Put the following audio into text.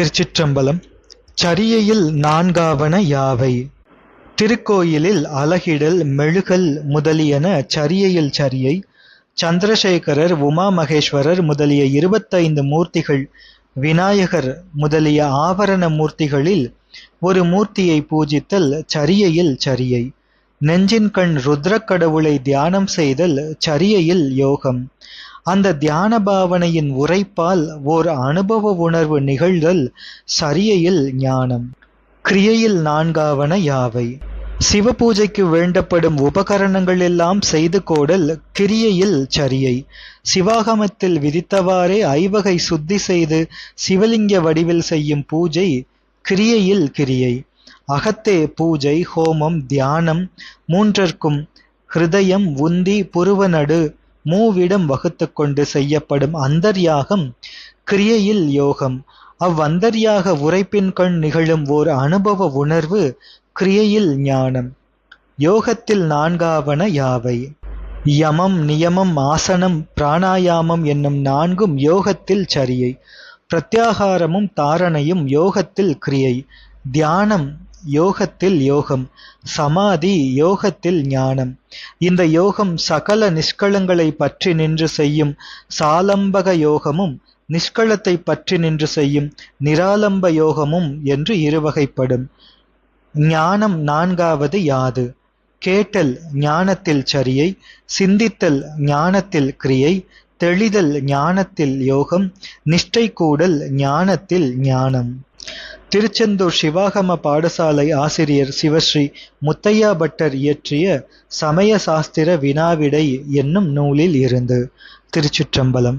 திருச்சிற்றம்பலம் சரியையில் நான்காவன யாவை. திருக்கோயிலில் அலகிடல் மெழுகல் முதலியன சரியையில் சரியை சந்திரசேகரர் உமா மகேஸ்வரர் முதலிய இருபத்தைந்து மூர்த்திகள் விநாயகர் முதலிய ஆபரண மூர்த்திகளில் ஒரு மூர்த்தியை பூஜித்தல் சரியையில் சரியை நெஞ்சின் கண் ருத்ரக் கடவுளை தியானம் செய்தல் சரியையில் யோகம். அந்த தியான பாவனையின் உரைப்பால் ஓர் அனுபவ உணர்வு நிகழ்தல் சரியையில் ஞானம். கிரியையில் நான்காவன யாவை. சிவபூஜைக்கு வேண்டப்படும் உபகரணங்கள் எல்லாம் செய்து கோடல் கிரியையில் சரியை. சிவாகமத்தில் விதித்தவாறே ஐவகை சுத்தி செய்து சிவலிங்க வடிவில் செய்யும் பூஜை கிரியையில் கிரியை. அகத்தே பூஜை ஹோமம் தியானம் மூன்றற்கும் ஹிருதயம் உந்தி புருவநடு மூவிடம் வகுத்து கொண்டு செய்யப்படும் அந்தர்யாகம் கிரியையில் யோகம். அவ்வந்தர்யாக உரைப்பின் கண் நிகழும் ஓர் அனுபவ உணர்வு கிரியையில் ஞானம். யோகத்தில் நான்காவன யாவை? யமம் நியமம் ஆசனம் பிராணாயாமம் என்னும் நான்கும் யோகத்தில் சரியை. பிரத்யாகாரமும் தாரணையும் யோகத்தில் கிரியை. தியானம் யோகத்தில் யோகம் சமாதி யோகத்தில் ஞானம். இந்த யோகம் சகல நிஷ்கலங்களை பற்றி நின்று செய்யும் சாலம்பக யோகமும் நிஷ்கலத்தை பற்றி நின்று செய்யும் நிராலம்ப யோகமும் என்று இருவகைப்படும். ஞானம் நான்காவது யாது. கேட்டல் ஞானத்தில் சரியை சிந்தித்தல் ஞானத்தில் கிரியை தெளிதல் ஞானத்தில் யோகம் நிஷ்டை கூடல் ஞானத்தில் ஞானம். திருச்செந்தூர் சிவாகம பாடசாலை ஆசிரியர் சிவஸ்ரீ முத்தையா பட்டர் இயற்றிய சமய சாஸ்திர வினாவிடை என்னும் நூலில் இருந்து. திருச்சிற்றம்பலம்.